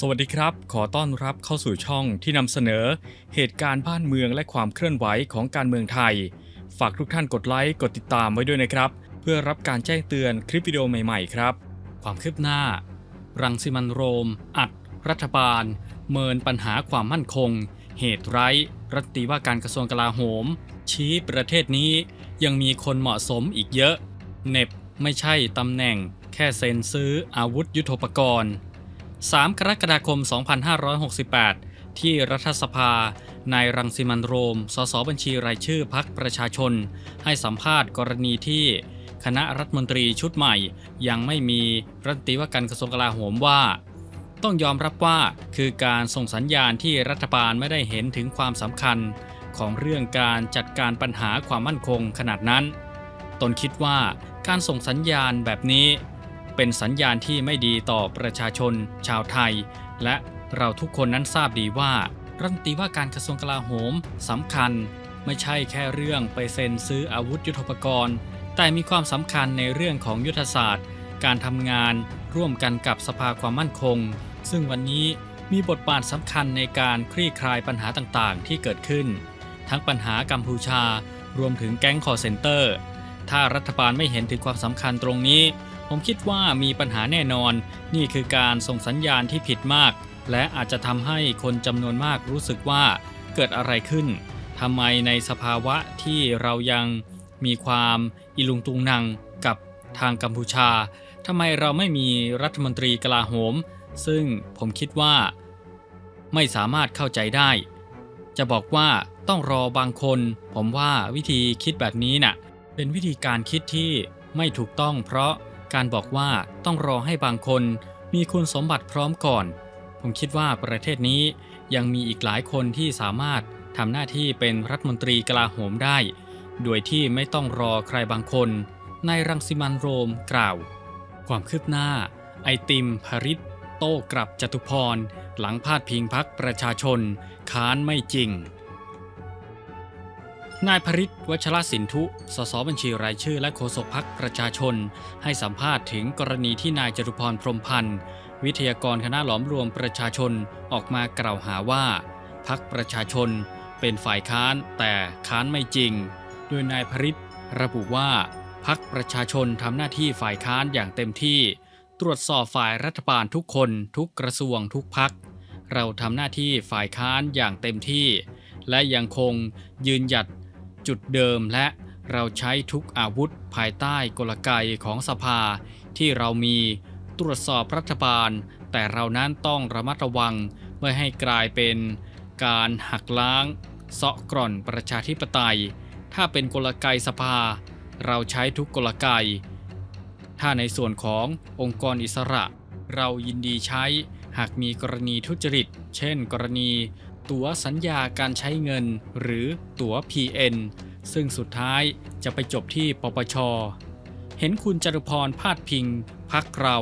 สวัสดีครับ ขอต้อนรับเข้าสู่ช่องที่นำเสนอ เหตุการณ์บ้านเมืองและความเคลื่อนไหวของการเมืองไทย ฝากทุกท่านกดไลค์ กดติดตามไว้ด้วยนะครับ เพื่อรับการแจ้งเตือนคลิปวิดีโอใหม่ๆครับ ความคืบหน้า รังสิมันโรม อัด รัฐบาล เมินปัญหาความมั่นคง เหตุไร้รัฐตีว่าการกระทรวงกลาโหม ชี้ประเทศนี้ยังมีคนเหมาะสมอีกเยอะ เน็บไม่ใช่ตำแหน่ง แค่เซ็นซื้ออาวุธยุโทโธปกรณ์ 3 กรกฎาคม 2568 ที่รัฐสภา นายรังสิมันโรม สสบัญชีรายชื่อพักประชาชน ให้สัมภาษณ์กรณีที่คณะรัฐมนตรีชุดใหม่ ยังไม่มีรัฐตีว่าการกระทรวงกลาโหมว่า ต้องยอมรับว่าคือการส่งสัญญาณที่รัฐบาลไม่ได้เห็นถึงความสำคัญ ของเรื่องการจัดการปัญหาความมั่นคงขนาดนั้น ตนคิดว่าการส่งสัญญาณแบบนี้ เป็นสัญญาณที่ไม่ดีต่อประชาชน ชาวไทย และเราทุกคนนั้นทราบดีว่า รัฐมนตรีว่าการกระทรวงกลาโหมสำคัญ ไม่ใช่แค่เรื่องไปเซ็นซื้ออาวุธยุทโธปกรณ์ แต่มีความสำคัญในเรื่องของยุทธศาสตร์ การทำงาน ร่วมกันกับสภาความมั่นคง ซึ่งวันนี้มีบทบาทสำคัญในการคลี่คลายปัญหาต่างๆ ที่เกิดขึ้น ทั้งปัญหากัมพูชา รวมถึงแก๊งคอร์เซนเตอร์ ถ้ารัฐบาลไม่เห็นถึงความสำคัญตรงนี้ ผมคิดว่ามีปัญหาแน่นอน นี่คือการส่งสัญญาณที่ผิดมาก และอาจจะทำให้คนจำนวนมากรู้สึกว่าเกิดอะไรขึ้นทำไมในสภาวะที่เรายังมีความอิลุงตุงนังกับทางกัมพูชาทำไมเราไม่มีรัฐมนตรีกลาโหม ซึ่งผมคิดว่า ไม่สามารถเข้าใจได้ จะบอกว่าต้องรอบางคน ผมว่าวิธีคิดแบบนี้น่ะเป็นวิธีการคิดที่ไม่ถูกต้องเพราะ การบอกว่าต้องรอให้บางคนมีคุณสมบัติพร้อมก่อน ผมคิดว่าประเทศนี้ยังมีอีกหลายคนที่สามารถทำหน้าที่เป็นรัฐมนตรีกลาโหมได้ โดยที่ไม่ต้องรอใครบางคนนายรังสิมันโรมกล่าว ความคืบหน้า ไอติมภริตโต้กลับจตุพร หลังพาดพิงพักประชาชน ค้านไม่จริง นายพริตวัชรสินทุ สสบัญชีรายชื่อและโฆษกพักประชาชน ให้สัมภาษณ์ถึงกรณีที่นายจตุพรพรมพันธ์ วิทยากรคณะหลอมรวมประชาชนออกมากล่าวหาว่า พักประชาชน เป็นฝ่ายค้านแต่ค้านไม่จริง โดยนายพริตระบุว่า พักประชาชนทำหน้าที่ฝ่ายค้านอย่างเต็มที่ ตรวจสอบฝ่ายรัฐบาลทุกคน ทุกกระทรวงทุกพัก เราทำหน้าที่ฝ่ายค้านอย่างเต็มที่ และยังคงยืนหยัด จุดเดิมและเราใช้ทุกอาวุธภายใต้กลไกของสภาที่เรามีตรวจสอบรัฐบาล แต่เรานั้นต้องระมัดระวังไม่ให้กลายเป็นการหักล้างเซาะกร่อนประชาธิปไตย ถ้าเป็นกลไกสภา เราใช้ทุกกลไก ถ้าในส่วนขององค์กรอิสระ เรายินดีใช้หากมีกรณีทุจริต เช่น กรณี ตั๋วสัญญาการใช้เงิน หรือตั๋ว PN ซึ่งสุดท้ายจะไปจบที่ปปช เห็นคุณจตุพรพาดพิง พักเรา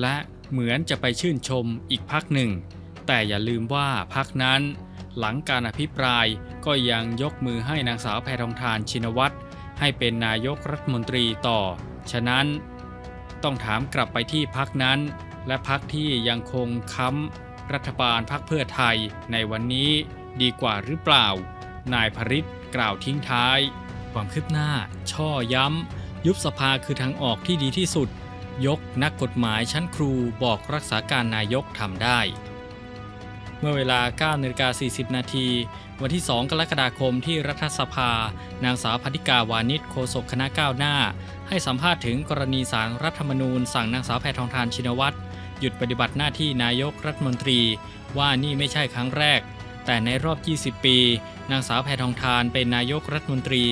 และเหมือนจะไปชื่นชมอีกพักหนึ่ง แต่อย่าลืมว่าพักนั้น หลังการอภิปรายก็ยังยกมือให้นางสาวแพทองทานชินวัตรให้เป็นนายกรัฐมนตรีต่อ ฉะนั้น ต้องถามกลับไปที่พักนั้น และพักที่ยังคงค้ำ รัฐบาลพักเพื่อไทยในวันนี้ดีกว่าหรือเปล่า นายพริตกล่าวทิ้งท้าย ความคืบหน้า ช่อย้ำ ยุบสภาคือทางออกที่ดีที่สุด ยกนักกฎหมายชั้นครูบอกรักษาการนายกทำได้ เมื่อเวลา9นาฬิกา40 นาทีวันที่ 2 กรกฎาคมที่รัฐสภา นางสาวพัธิกาวานิชโฆษกคณะก้าวหน้า ให้สัมภาษณ์ถึงกรณีสารรัฐธรรมนูญสั่งนางสาวแพทองทานชินวัตร หยุดปฏิบัติหน้าที่นายกรัฐมนตรี ว่านี่ไม่ใช่ครั้งแรก แต่ในรอบ 20 ปี นางสาวแพทองทานเป็นนายกรัฐมนตรี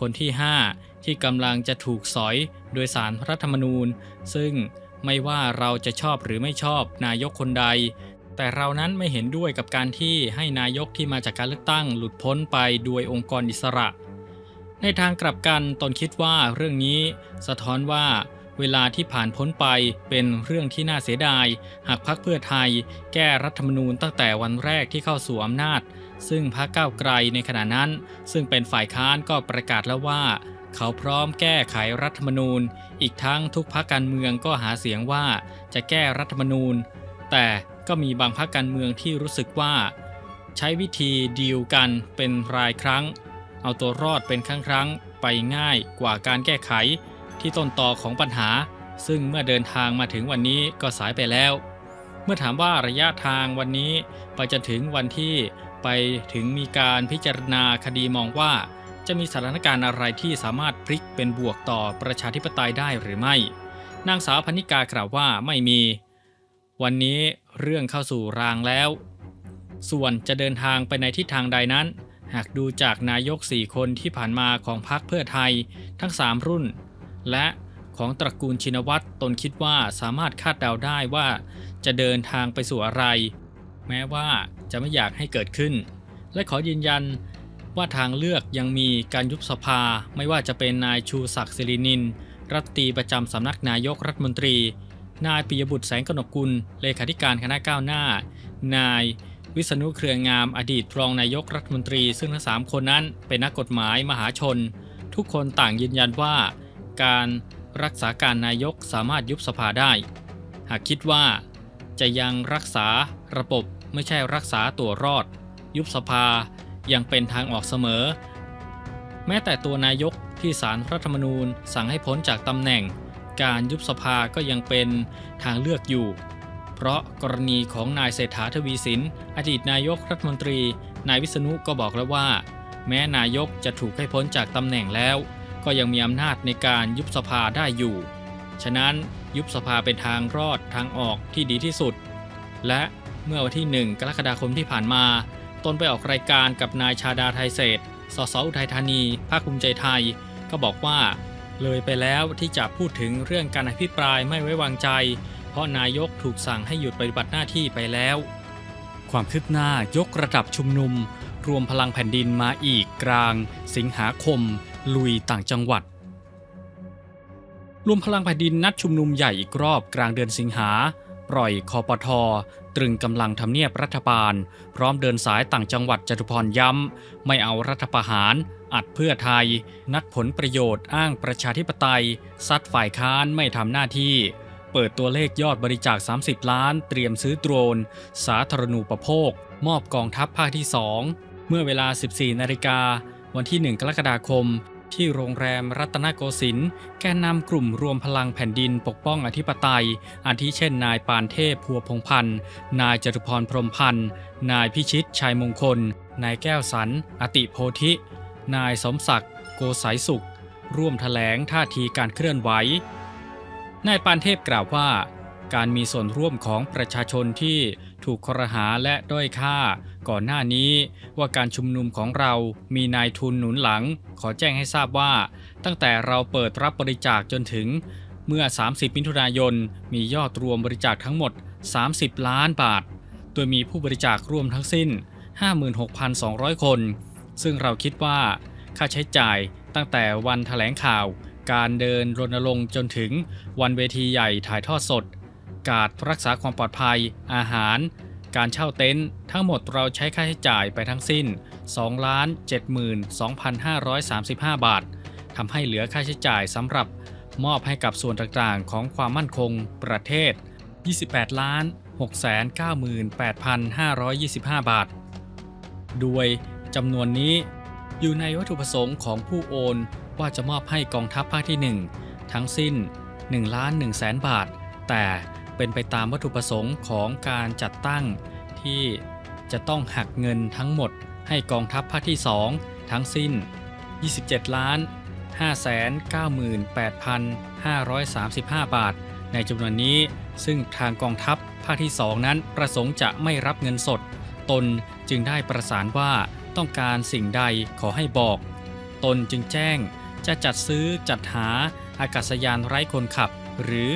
คนที่ 5 ที่กำลังจะถูกสอยโดยสารรัฐธรรมนูญ ซึ่งไม่ว่าเราจะชอบหรือไม่ชอบนายกคนใด แต่เรานั้นไม่เห็นด้วยกับการที่ให้นายกที่มาจากการเลือกตั้งหลุดพ้นไปโดยองค์กรอิสระ ในทางกลับกันตนคิดว่าเรื่องนี้สะท้อนว่า เวลาที่ผ่านพ้นไปเป็นเรื่องที่น่าเสียดาย หากพักเพื่อไทย แก้รัฐธรรมนูญตั้งแต่วันแรกที่เข้าสู่อำนาจ ซึ่งพรรคก้าวไกลในขณะนั้น ซึ่งเป็นฝ่ายค้านก็ประกาศแล้วว่า เขาพร้อมแก้ไขรัฐธรรมนูญ อีกทั้งทุกพรรคการเมืองก็หาเสียงว่าจะแก้รัฐธรรมนูญ แต่ก็มีบางพรรคการเมืองที่รู้สึกว่า ใช้วิธีดีลกันเป็นรายครั้ง เอาตัวรอดเป็นครั้งครั้งไปง่ายกว่าการแก้ไข ที่ต้นตอของปัญหา ซึ่งเมื่อเดินทางมาถึงวันนี้ก็สายไปแล้ว เมื่อถามว่าระยะทางวันนี้ไปจนถึงวันที่ไปถึงมีการพิจารณาคดีมองว่า จะมีสถานการณ์อะไรที่สามารถพลิกเป็นบวกต่อประชาธิปไตยได้หรือไม่ นางสาวพนิกากล่าวว่าไม่มี วันนี้เรื่องเข้าสู่รางแล้ว ส่วนจะเดินทางไปในทิศทางใดนั้น หากดูจากนายก 4 คนที่ผ่านมาของพรรคเพื่อไทย ทั้ง 3 รุ่น และของตระกูลชินวัตรตนคิดว่าสามารถคาดเดาได้ว่าจะเดินทางไปสู่อะไร แม้ว่าจะไม่อยากให้เกิดขึ้น และขอยืนยันว่าทางเลือกยังมีการยุบสภาไม่ว่าจะเป็นนายชูศักดิ์สิรินิน รัฐตีประจำสำนักนายกรัฐมนตรี นายปิยบุตรแสงกนกุล เลขาธิการคณะก้าวหน้า นายวิษณุเครืองามอดีตรองนายกรัฐมนตรี ซึ่งทั้งสามคนนั้นเป็นนักกฎหมายมหาชน ทุกคนต่างยืนยันว่า การรักษาการนายกสามารถยุบสภาได้ หากคิดว่าจะยังรักษาระบบไม่ใช่รักษาตัวรอด ยุบสภายังเป็นทางออกเสมอ แม้แต่ตัวนายกที่สารรัฐธรรมนูญสั่งให้พ้นจากตำแหน่ง การยุบสภาก็ยังเป็นทางเลือกอยู่ เพราะกรณีของนายเศรษฐาทวีสิน อดีตนายกรัฐมนตรี นายวิษณุก็บอกแล้วว่า แม้นายกจะถูกให้พ้นจากตำแหน่งแล้ว ก็ยังมีอำนาจในการยุบสภาได้อยู่ ฉะนั้นยุบสภาเป็นทางรอดทางออกที่ดีที่สุด และเมื่อวันที่ 1 กรกฎาคมที่ผ่านมา ตนไปออกรายการกับนายชาดาไทยเศรษฐ์สสอุทัยธานี ภาคภูมิใจไทย ก็บอกว่า เลยไปแล้วที่จะพูดถึงเรื่องการอภิปรายไม่ไว้วางใจ เพราะนายกถูกสั่งให้หยุดปฏิบัติหน้าที่ไปแล้ว ความคืบหน้ายกระดับชุมนุม รวมพลังแผ่นดินมาอีกกลาง สิงหาคม ลุยต่างจังหวัด รวมพลังแผ่นดินนัดชุมนุมใหญ่อีกรอบกลางเดือนสิงหา ปล่อยคอปทอตรึงกำลังทำเนียบรัฐบาล พร้อมเดินสายต่างจังหวัดจตุพรย้ำ ไม่เอารัฐประหาร อัดเพื่อไทย นักผลประโยชน์อ้างประชาธิปไตย ซัดฝ่ายค้านไม่ทำหน้าที่ เปิดตัวเลขยอดบริจาค 30 ล้าน เตรียมซื้อโดรน สาธารณูปโภค มอบกองทัพภาคที่ 2 เมื่อเวลา 14 นาฬิกาวันที่ 1 กรกฎาคม ที่โรงแรมรัตนโกสินทร์แกนนำกลุ่มรวมพลังแผ่นดินปกป้องอธิปไตย อาทิเช่นนายปานเทพพัวพงพันธ์ นายจตุพรพรมพันธ์ นายพิชิตชัยมงคล นายแก้วสัน อติโพธิ นายสมศักดิ์โกสายสุข ร่วมถแถลงท่าทีการเคลื่อนไหว นายปานเทพกล่าวว่า การมีส่วนร่วมของประชาชนที่ ถูกครหาและด้อยค่า ก่อนหน้านี้ว่าการชุมนุมของเรามีนายทุนหนุนหลัง ขอแจ้งให้ทราบว่า ตั้งแต่เราเปิดรับบริจาคจนถึง เมื่อ 30 มิถุนายน มียอดรวมบริจาคทั้งหมด 30 ล้านบาท โดยมีผู้บริจาครวมทั้งสิ้น 56,200 คน ซึ่งเราคิดว่า ค่าใช้จ่ายตั้งแต่วันแถลงข่าว การเดินรณรงค์จนถึงวันเวทีใหญ่ถ่ายทอดสด การรักษาความปลอดภัย อาหาร การเช่าเต็นท์ทั้งหมดเราใช้ค่าใช้จ่ายไปทั้งสิ้น 2,72,535 บาททำให้เหลือค่าใช้จ่ายสำหรับมอบให้กับส่วนต่างๆ ของความมั่นคงประเทศ 28 ล้าน 698,525 บาทโดยจำนวนนี้อยู่ในวัตถุประสงค์ของผู้โอนว่าจะมอบให้กองทัพภาคที่ 1 ทั้งสิ้น 1 ล้าน1แสนบาท แต่ เป็นไปตามวัตถุประสงค์ของการจัดตั้ง ที่จะต้องหักเงินทั้งหมดให้กองทัพภาคที่ 2 ทั้งสิ้น 27 ล้าน 598,535 บาท ในจำนวนนี้ซึ่งทางกองทัพภาคที่ 2 นั้นประสงค์จะไม่รับเงินสด ตนจึงได้ประสานว่าต้องการสิ่งใดขอให้บอก ตนจึงแจ้งจะจัดซื้อจัดหาอากาศยานไร้คนขับ หรือ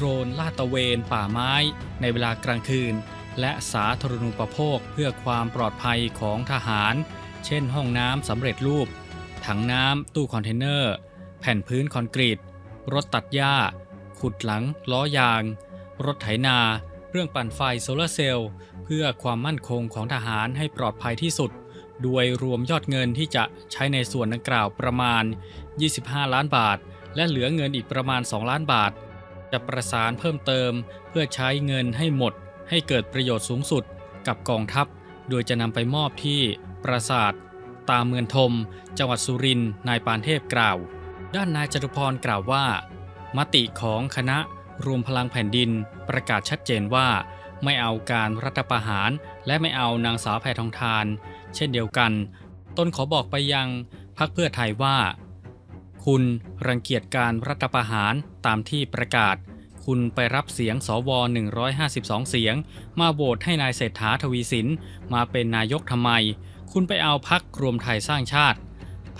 โดรนลาดตะเวนป่าไม้ในเวลากลางคืน และสาธารณูปโภคเพื่อความปลอดภัยของทหาร เช่นห้องน้ำสำเร็จรูป ถังน้ำตู้คอนเทนเนอร์ แผ่นพื้นคอนกรีต รถตัดหญ้า ขุดหลัง ล้อยาง รถไถนา เรื่องปั่นไฟโซลาร์เซลล์เพื่อความมั่นคงของทหารให้ปลอดภัยที่สุดโดยรวมยอดเงินที่จะใช้ในส่วนดังกล่าวประมาณ 25 ล้านบาท และเหลือเงินอีกประมาณ 2 ล้านบาท จะประสานเพิ่มเติม เพื่อใช้เงินให้หมด ให้เกิดประโยชน์สูงสุดกับกองทัพ โดยจะนำไปมอบที่ปราสาทตามเมืองทมจังหวัดสุรินทร์นายปานเทพกล่าว ด้านนายจตุพรกล่าวว่า มติของคณะรวมพลังแผ่นดินประกาศชัดเจนว่า ไม่เอาการรัฐประหาร และไม่เอานางสาวแพทองทาน เช่นเดียวกัน ตนขอบอกไปยังพรรคเพื่อไทยว่า คุณรังเกียจการรัฐประหารตามที่ประกาศ คุณไปรับเสียงสว 152 เสียง มาโหวตให้นายเศรษฐาทวีสิน มาเป็นนายกทำไม คุณไปเอาพักรวมไทยสร้างชาติ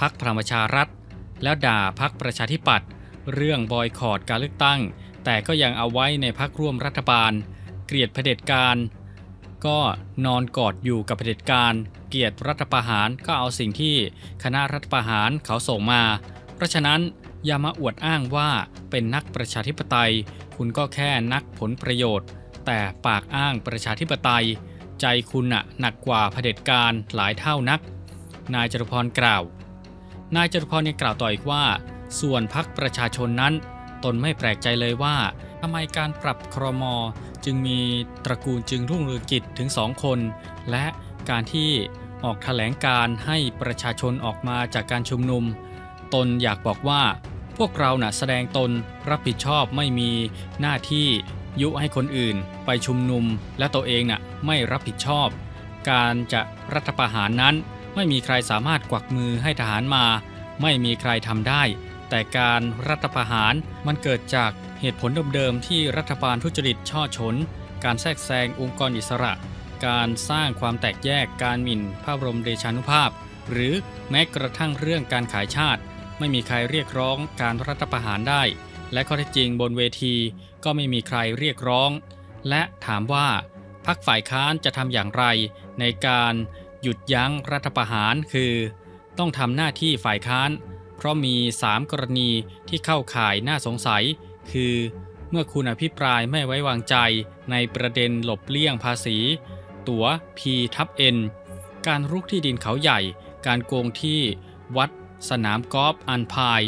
พักพลังประชารัฐ แล้วด่าพักประชาธิปัตย์เรื่องบอยคอรดการเลือกตั้ง แต่ก็ยังเอาไว้ในพักร่วมรัฐบาล เกลียดเผด็จการ ก็นอนกอดอยู่กับเผด็จการ เกลียดรัฐประหารก็เอาสิ่งที่คณะรัฐประหารเขาส่งมา ราะฉะนั้นอย่ามาอวดอ้างว่าเป็นนักประชาธิปไตย คุณก็แค่นักผลประโยชน์ แต่ปากอ้างประชาธิปไตย ใจคุณน่ะหนักกว่าเผด็จการหลายเท่านัก นายจตุพรกล่าว นายจตุพรยังกล่าวต่ออีกว่า ส่วนพักประชาชนนั้น ตนไม่แปลกใจเลยว่าทำไมการปรับครมจึงมีตระกูลจึงรุ่งเรืองกิจถึงสองคน และการที่ออกแถลงการให้ประชาชนออกมาจากการชุมนุม ตนอยากบอกว่า พวกเราน่ะแสดงตนรับผิดชอบไม่มีหน้าที่ยุให้คนอื่น ไปชุมนุม และตัวเองน่ะไม่รับผิดชอบ การจะรัฐประหารนั้น ไม่มีใครสามารถกวักมือให้ทหารมา ไม่มีใครทำได้ แต่การรัฐประหารมันเกิดจากเหตุผลเดิมๆที่รัฐบาลทุจริตช่อฉนการแทรกแซงองค์กรอิสระ การสร้างความแตกแยกการหมิ่นพระบรมเดชานุภาพ หรือแม้กระทั่งเรื่องการขายชาติ ไม่มีใครเรียกร้องการรัฐประหารได้ และข้อเท็จจริงบนเวทีก็ไม่มีใครเรียกร้อง และถามว่าพักฝ่ายค้านจะทำอย่างไร ในการหยุดยั้งรัฐประหารคือ ต้องทำหน้าที่ฝ่ายค้าน เพราะมี 3 กรณีที่เข้าข่ายน่าสงสัย คือ เมื่อคุณอภิปรายไม่ไว้วางใจในประเด็นหลบเลี่ยงภาษี ตั๋ว P ทับ N การรุกที่ดินเขาใหญ่ การโกงที่วัด สนามกอล์ฟอันพาย